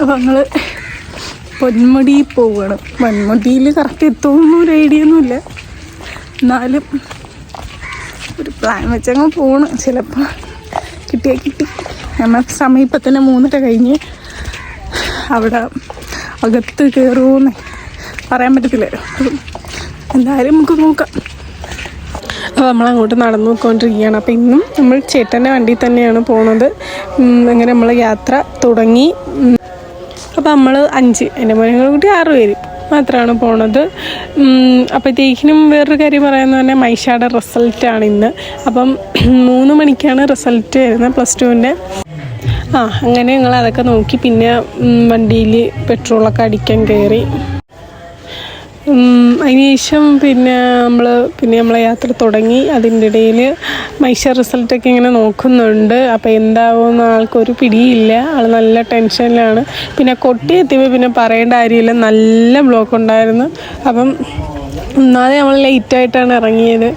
അപ്പോൾ ഞങ്ങൾ പൊന്മുടി പോവുകയാണ് പൊന്മുടിയിൽ കറക്റ്റ് എത്തുമെന്നും ഒരു ഐഡിയ ഒന്നുമില്ല എന്നാലും ഒരു പ്ലാൻ വെച്ചങ്ങ് പോണ്. ചിലപ്പോൾ കിട്ടിയാൽ കിട്ടി. നമ്മൾ സമയം ഇപ്പം തന്നെ മൂന്നര കഴിഞ്ഞ് അവിടെ അകത്ത് കയറുമെന്ന് പറയാൻ പറ്റത്തില്ല. എന്തായാലും നമുക്ക് നോക്കാം. അപ്പോൾ നമ്മളങ്ങോട്ട് നടന്നു പോയിക്കൊണ്ടിരിക്കുകയാണ് അപ്പോൾ ഇന്നും നമ്മൾ ചേട്ടന്റെ വണ്ടിയിൽ തന്നെയാണ് പോണത്. അങ്ങനെ നമ്മൾ യാത്ര തുടങ്ങി. അപ്പോൾ നമ്മൾ അഞ്ച്. എന്റെ മോനെ കൂട്ടി ആറ് പേര് മാത്രമാണ് പോണത്. അപ്പോഴത്തേക്കിനും വേറൊരു കാര്യം പറയാമെന്ന് പറഞ്ഞാൽ മൈഷയുടെ റിസൾട്ടാണ് ഇന്ന്. അപ്പം മൂന്ന് മണിക്കാണ് റിസൾട്ട് വരുന്നത് പ്ലസ് ടുവിന്റെ ആ അങ്ങനെ ഞങ്ങൾ അതൊക്കെ നോക്കി. പിന്നെ വണ്ടിയിൽ പെട്രോളൊക്കെ അടിക്കാൻ കയറി അതിനുശേഷം പിന്നെ നമ്മൾ പിന്നെ നമ്മളെ യാത്ര തുടങ്ങി. അതിന്റെ ഇടയിൽ മൈഷ റിസൾട്ടൊക്കെ ഇങ്ങനെ നോക്കുന്നുണ്ട്. അപ്പോൾ എന്താവുമെന്ന് ആൾക്കൊരു പിടിയില്ല. ആൾ നല്ല ടെൻഷനിലാണ്. പിന്നെ കൊട്ടി എത്തിയപ്പോൾ പിന്നെ പറയേണ്ട കാര്യമില്ല. നല്ല ബ്ലോക്ക് ഉണ്ടായിരുന്നു. അപ്പം ഒന്നാമത് നമ്മൾ ലേറ്റായിട്ടാണ് ഇറങ്ങിയത്.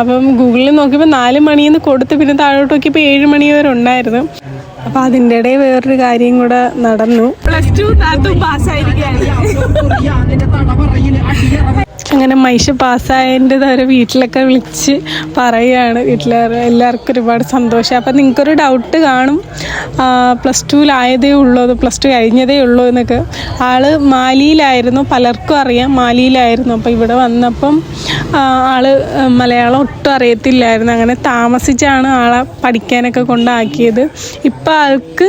അപ്പം ഗൂഗിളിൽ നോക്കിയപ്പോൾ നാല് മണിന്ന് കൊടുത്ത് പിന്നെ താഴോട്ട് നോക്കിയപ്പോൾ ഏഴ് മണി വരെ ഉണ്ടായിരുന്നു. അപ്പോൾ അതിന്റെ ഇടയിൽ വേറൊരു കാര്യം കൂടെ നടന്നു. പ്ലസ് ടു അങ്ങനെ മൈഷ പാസ്സായതിന്റെ അവരെ വീട്ടിലൊക്കെ വിളിച്ച് പറയുകയാണ് വീട്ടിലെ എല്ലാവർക്കും ഒരുപാട് സന്തോഷം. അപ്പം നിങ്ങൾക്കൊരു ഡൗട്ട് കാണും. പ്ലസ് ടുവിലായതേ ഉള്ളൂ അത് പ്ലസ് ടു കഴിഞ്ഞതേ ഉള്ളൂ എന്നൊക്കെ. ആൾ മാലിയിലായിരുന്നു പലർക്കും അറിയാം മാലിയിലായിരുന്നു. അപ്പോൾ ഇവിടെ വന്നപ്പം ആൾ മലയാളം ഒട്ടും അറിയത്തില്ലായിരുന്നു. അങ്ങനെ താമസിച്ചാണ് ആളെ പഠിക്കാനൊക്കെ കൊണ്ടാക്കിയത്. ഇപ്പം ആൾക്ക്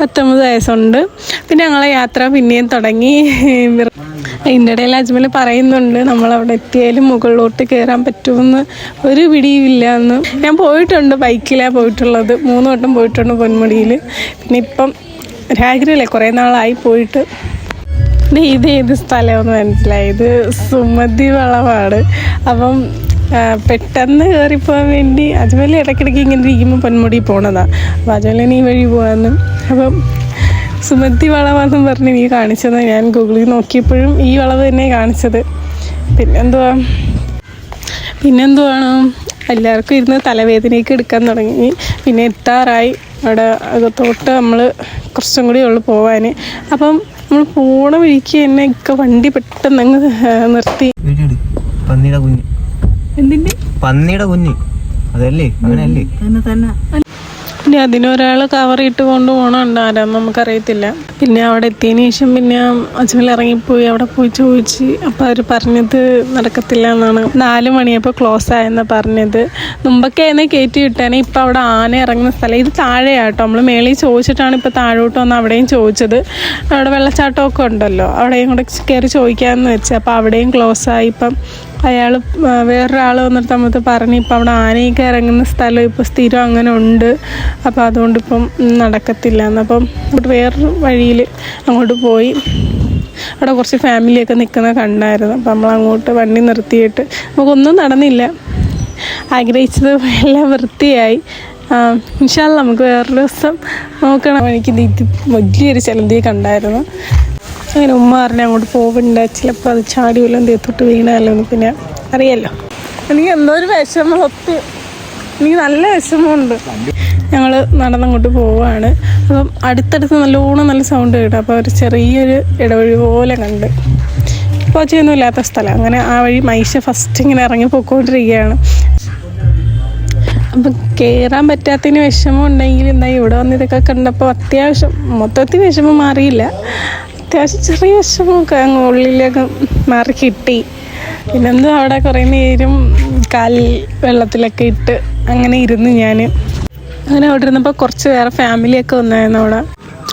പത്തൊമ്പത് വയസ്സുണ്ട്. പിന്നെ ഞങ്ങളെ യാത്ര പിന്നെയും തുടങ്ങി. അതിന്റെ ഇടയിൽ അജ്മൽ പറയുന്നുണ്ട് നമ്മളവിടെ എത്തിയാലും മുകളിലോട്ട് കയറാൻ പറ്റുമെന്ന്. ഒരു പിടിയുമില്ല എന്ന് ഞാൻ പോയിട്ടുണ്ട് ബൈക്കിലാണ് പോയിട്ടുള്ളത്. മൂന്ന് വട്ടം പോയിട്ടുണ്ട് പൊന്മുടിയിൽ പിന്നെ ഇപ്പം രാഗ്രിയല്ലേ കുറേ നാളായി പോയിട്ട്. ഇത് ഏത് സ്ഥലമെന്ന് മനസ്സിലായി. ഇത് സുമതി വളമാണ് അപ്പം പെട്ടെന്ന് കയറിപ്പോകാൻ വേണ്ടി അജ്മൽ ഇടയ്ക്കിടയ്ക്ക് ഇങ്ങനെ ഇരിക്കുമ്പോൾ പൊന്മുടി പോണതാണ് അപ്പോൾ അജ്മലിന് ഈ വഴി പോകാമെന്നും അപ്പം സുമതി വളവാന്നും പറഞ്ഞ് നീ കാണിച്ചത് ഞാൻ ഗൂഗിളിൽ നോക്കിയപ്പോഴും ഈ വളവ് തന്നെ കാണിച്ചത്. പിന്നെന്തുവാ? പിന്നെന്തുവാണ്? എല്ലാവർക്കും ഇരുന്ന് തലവേദനയൊക്കെ എടുക്കാൻ തുടങ്ങി. പിന്നെ എത്താറായി. അവിടെ അകത്തോട്ട് നമ്മൾ കുറച്ചും കൂടി ഉള്ളു പോവാൻ അപ്പം നമ്മൾ പോണ വഴിക്ക് തന്നെ ഒക്കെ വണ്ടി പെട്ടെന്ന് അങ്ങ് നിർത്തി. പന്നിയുടെ കുഞ്ഞ്. എന്തിന്റെ പന്നിയുടെ കുഞ്ഞ്. അതല്ലേ? അങ്ങനെയല്ലേ? പിന്നെ അതിനൊരാൾ കവറിട്ട് കൊണ്ട് പോകണുണ്ട് ആരാന്ന് നമുക്കറിയത്തില്ല. പിന്നെ അവിടെ എത്തിയതിന് ശേഷം പിന്നെ അജ്മൽ ഇറങ്ങിപ്പോയി. അവിടെ പോയി ചോദിച്ച് അപ്പോൾ അവർ പറഞ്ഞത് നടക്കത്തില്ല എന്നാണ്. നാല് മണിയപ്പോൾ ക്ലോസ് ആയെന്ന് പറഞ്ഞത്. മുമ്പൊക്കെ എന്നെ കയറ്റി വിട്ടാനെ. ഇപ്പം അവിടെ ആന ഇറങ്ങുന്ന സ്ഥലം. ഇത് താഴെയാട്ടോ നമ്മൾ മേളിൽ ചോദിച്ചിട്ടാണ് ഇപ്പോൾ താഴോട്ട് വന്ന് അവിടെയും ചോദിച്ചത്. അവിടെ വെള്ളച്ചാട്ടമൊക്കെ ഉണ്ടല്ലോ. അവിടെയും കൂടെ കയറി ചോദിക്കാമെന്ന് വെച്ചാൽ അപ്പോൾ അവിടെയും ക്ലോസ് ആയി. ഇപ്പം അയാൾ വേറൊരാൾ വന്നിട്ട് നമ്മൾ പറഞ്ഞു ഇപ്പം അവിടെ ആനയൊക്കെ ഇറങ്ങുന്ന സ്ഥലം ഇപ്പോൾ സ്ഥിരം അങ്ങനെ ഉണ്ട്. അപ്പോൾ അതുകൊണ്ട് ഇപ്പം നടക്കത്തില്ല. എന്നപ്പം അങ്ങോട്ട് വേറൊരു വഴിയിൽ അങ്ങോട്ട് പോയി. അവിടെ കുറച്ച് ഫാമിലിയൊക്കെ നിൽക്കുന്ന കണ്ടായിരുന്നു. അപ്പം നമ്മൾ അങ്ങോട്ട് വണ്ടി നിർത്തിയിട്ട് നമുക്കൊന്നും നടന്നില്ല. ആഗ്രഹിച്ചത് എല്ലാം വൃത്തിയായി. ഇൻഷാല്ല നമുക്ക് വേറൊരു ദിവസം നോക്കണം. എനിക്ക് വലിയൊരു ചലന്തിയെ കണ്ടായിരുന്നു. അങ്ങനെ ഉമ്മ അറിഞ്ഞ അങ്ങോട്ട് പോകണ്ട ചിലപ്പോൾ അത് ചാടി വല്ലതും തീർത്തിട്ട് വീണല്ലോ എന്ന് പിന്നെ അറിയാലോ. എനിക്ക് എന്തോ ഒരു വിഷമം ഒത്തി എനിക്ക് നല്ല വിഷമമുണ്ട്. ഞങ്ങൾ നടന്നങ്ങോട്ട് പോവാണ്. അപ്പം അടുത്തടുത്ത് നല്ലോണം നല്ല സൗണ്ട് കേട്ടു. അപ്പോൾ ഒരു ചെറിയൊരു ഇടവഴി പോലെ കണ്ട്. പോച്ചയൊന്നും ഇല്ലാത്ത സ്ഥലം. അങ്ങനെ ആ വഴി മൈഷ ഫസ്റ്റ് ഇങ്ങനെ ഇറങ്ങി പോയിക്കൊണ്ടിരിക്കുകയാണ്. അപ്പം കയറാൻ പറ്റാത്തതിന് വിഷമം ഉണ്ടെങ്കിൽ എന്താ ഇവിടെ വന്ന് ഇതൊക്കെ കണ്ടപ്പോൾ അത്യാവശ്യം മൊത്തത്തിൽ വിഷമം മാറിയില്ല. അത്യാവശ്യം ചെറിയ വിഷമമൊക്കെ അങ്ങ് ഉള്ളിലേക്ക് മാറി കിട്ടി. പിന്നെന്തോ അവിടെ കുറേ നേരം കാൽ വെള്ളത്തിലൊക്കെ ഇട്ട് അങ്ങനെ ഇരുന്ന് ഞാൻ അങ്ങനെ അവിടെ ഇരുന്നപ്പോൾ കുറച്ച് വേറെ ഫാമിലിയൊക്കെ വന്നായിരുന്നു അവിടെ.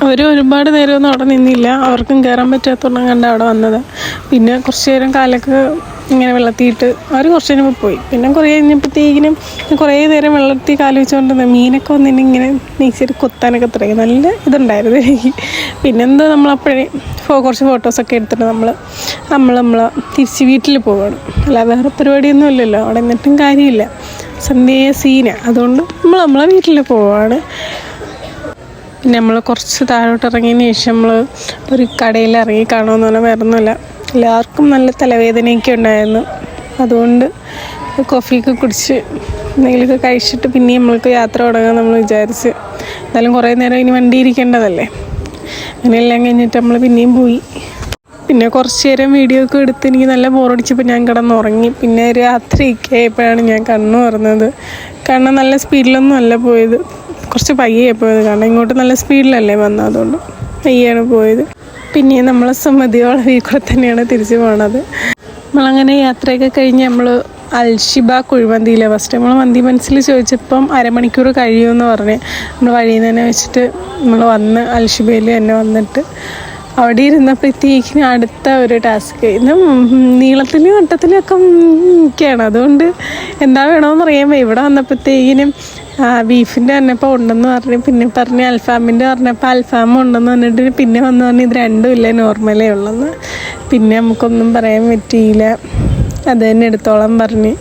അവർ ഒരുപാട് നേരമൊന്നും അവിടെ നിന്നില്ല. അവർക്കും കയറാൻ പറ്റാത്തതുകൊണ്ട് കണ്ട് അവിടെ വന്നത്. പിന്നെ കുറച്ച് നേരം കാലൊക്കെ ഇങ്ങനെ വെള്ളത്തിയിട്ട് അവർ കുറച്ച് നേരം പോയി. പിന്നെ കുറേ കഴിഞ്ഞപ്പോഴത്തേക്കിനും കുറേ നേരം വെള്ളത്തിൽ കാലുവെച്ചുകൊണ്ടിരുന്ന വെച്ചുകൊണ്ട് മീനൊക്കെ വന്നിട്ട് ഇങ്ങനെ നീച്ചിട്ട് കൊത്താനൊക്കെ തുടങ്ങി. നല്ല ഇതുണ്ടായിരുന്നു. എനിക്ക് പിന്നെന്താ നമ്മളപ്പോഴേ കുറച്ച് ഫോട്ടോസൊക്കെ എടുത്തിട്ട് നമ്മൾ നമ്മൾ നമ്മൾ തിരിച്ച് വീട്ടിൽ പോവുകയാണ് അല്ലാതെ വേറെ പരിപാടിയൊന്നും ഇല്ലല്ലോ. അവിടെ നിന്നിട്ടും കാര്യമില്ല. സന്ധ്യ സീന അതുകൊണ്ട് നമ്മൾ നമ്മളെ വീട്ടിൽ പോവുകയാണ് പിന്നെ നമ്മൾ കുറച്ച് താഴോട്ട് ഇറങ്ങിയതിന് ശേഷം നമ്മൾ ഒരു കടയിൽ ഇറങ്ങി കാണുമെന്ന് പറഞ്ഞാൽ വേറെ ഒന്നുമില്ല എല്ലാവർക്കും നല്ല തലവേദനയൊക്കെ ഉണ്ടായിരുന്നു. അതുകൊണ്ട് കോഫിയൊക്കെ കുടിച്ച് എന്തെങ്കിലുമൊക്കെ കഴിച്ചിട്ട് പിന്നെ നമ്മൾക്ക് യാത്ര തുടങ്ങാൻ നമ്മൾ വിചാരിച്ച്. എന്നാലും കുറേ നേരം ഇനി വണ്ടി ഇരിക്കേണ്ടതല്ലേ? അങ്ങനെയെല്ലാം കഴിഞ്ഞിട്ട് നമ്മൾ പിന്നെയും പോയി. പിന്നെ കുറച്ച് നേരം വീഡിയോ ഒക്കെ എടുത്ത് എനിക്ക് നല്ല ബോറടിച്ചപ്പോൾ ഞാൻ കിടന്നുറങ്ങി. പിന്നെ രാത്രിയൊക്കെ ആയപ്പോഴാണ് ഞാൻ കണ്ണു തുറന്നത്. കാരണം നല്ല സ്പീഡിലൊന്നും അല്ല പോയത്. കുറച്ച് പയ്യെ പോയത് കാരണം ഇങ്ങോട്ട് നല്ല സ്പീഡിലല്ലേ വന്നത്. അതുകൊണ്ട് പയ്യാണ് പോയത്. പിന്നെ നമ്മളെ സമ്മതിയോളം ഈ കൂടെ തന്നെയാണ് തിരിച്ചു പോണത്. നമ്മളങ്ങനെ യാത്രയൊക്കെ കഴിഞ്ഞ് നമ്മൾ അൽഷിബ കുഴിമന്തിയിലെ ഫസ്റ്റ് നമ്മൾ മന്തി മനസ്സിൽ ചോദിച്ചപ്പം അരമണിക്കൂർ കഴിയുമെന്ന് പറഞ്ഞ് നമ്മൾ വഴിയിൽ നിന്ന് തന്നെ വെച്ചിട്ട് നമ്മൾ വന്ന് അൽഷിബയിൽ തന്നെ വന്നിട്ട് അവിടെ ഇരുന്നപ്പോഴത്തേക്കിന് അടുത്ത ഒരു ടാസ്ക് ഇന്ന് നീളത്തിലും വട്ടത്തിലും ഒക്കെ നിൽക്കുകയാണ് അതുകൊണ്ട് എന്താ വേണമെന്ന് വയ്യ. ഇവിടെ വന്നപ്പോഴത്തേക്കിനും ബീഫിന്റെ പറഞ്ഞപ്പോൾ ഉണ്ടെന്ന് പറഞ്ഞു. പിന്നെ പറഞ്ഞു അൽഫാമിന്റെ പറഞ്ഞപ്പോൾ അൽഫാം ഉണ്ടെന്ന് പറഞ്ഞിട്ട് പിന്നെ വന്ന് പറഞ്ഞു ഇത് രണ്ടും ഇല്ല നോർമലേ ഉള്ളെന്ന്. പിന്നെ നമുക്കൊന്നും പറയാൻ പറ്റിയില്ല. അത് തന്നെ എടുത്തോളം പറഞ്ഞ്.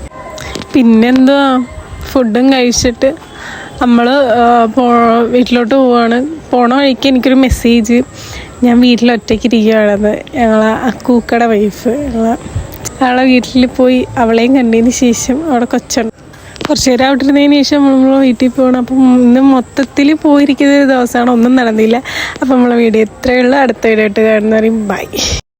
പിന്നെന്തുവാ? ഫുഡും കഴിച്ചിട്ട് നമ്മൾ വീട്ടിലോട്ട് പോവാണ്. പോണ വഴിക്ക് എനിക്കൊരു മെസ്സേജ്. ഞാൻ വീട്ടിൽ ഒറ്റയ്ക്ക് ഇരിക്കുകയാണെന്ന്. ഞങ്ങളെ അക്കൂക്കടെ വൈഫ് ഞങ്ങളെ ആളെ വീട്ടിൽ പോയി അവളെയും കണ്ടതിന് ശേഷം അവിടെ കൊച്ചുണ്ട് കുറച്ച് നേരം അവിടെ ഇരുന്നതിന് ശേഷം നമ്മൾ വീട്ടിൽ പോകണം അപ്പം ഇന്ന് മൊത്തത്തിൽ പോയിരിക്കുന്ന ഒരു ദിവസമാണ്. ഒന്നും നടന്നില്ല. അപ്പം നമ്മളെ വീഡിയോ എത്രയുള്ള അടുത്ത വീഡിയോ ആയിട്ട് കാണുന്നവരെയും ബൈ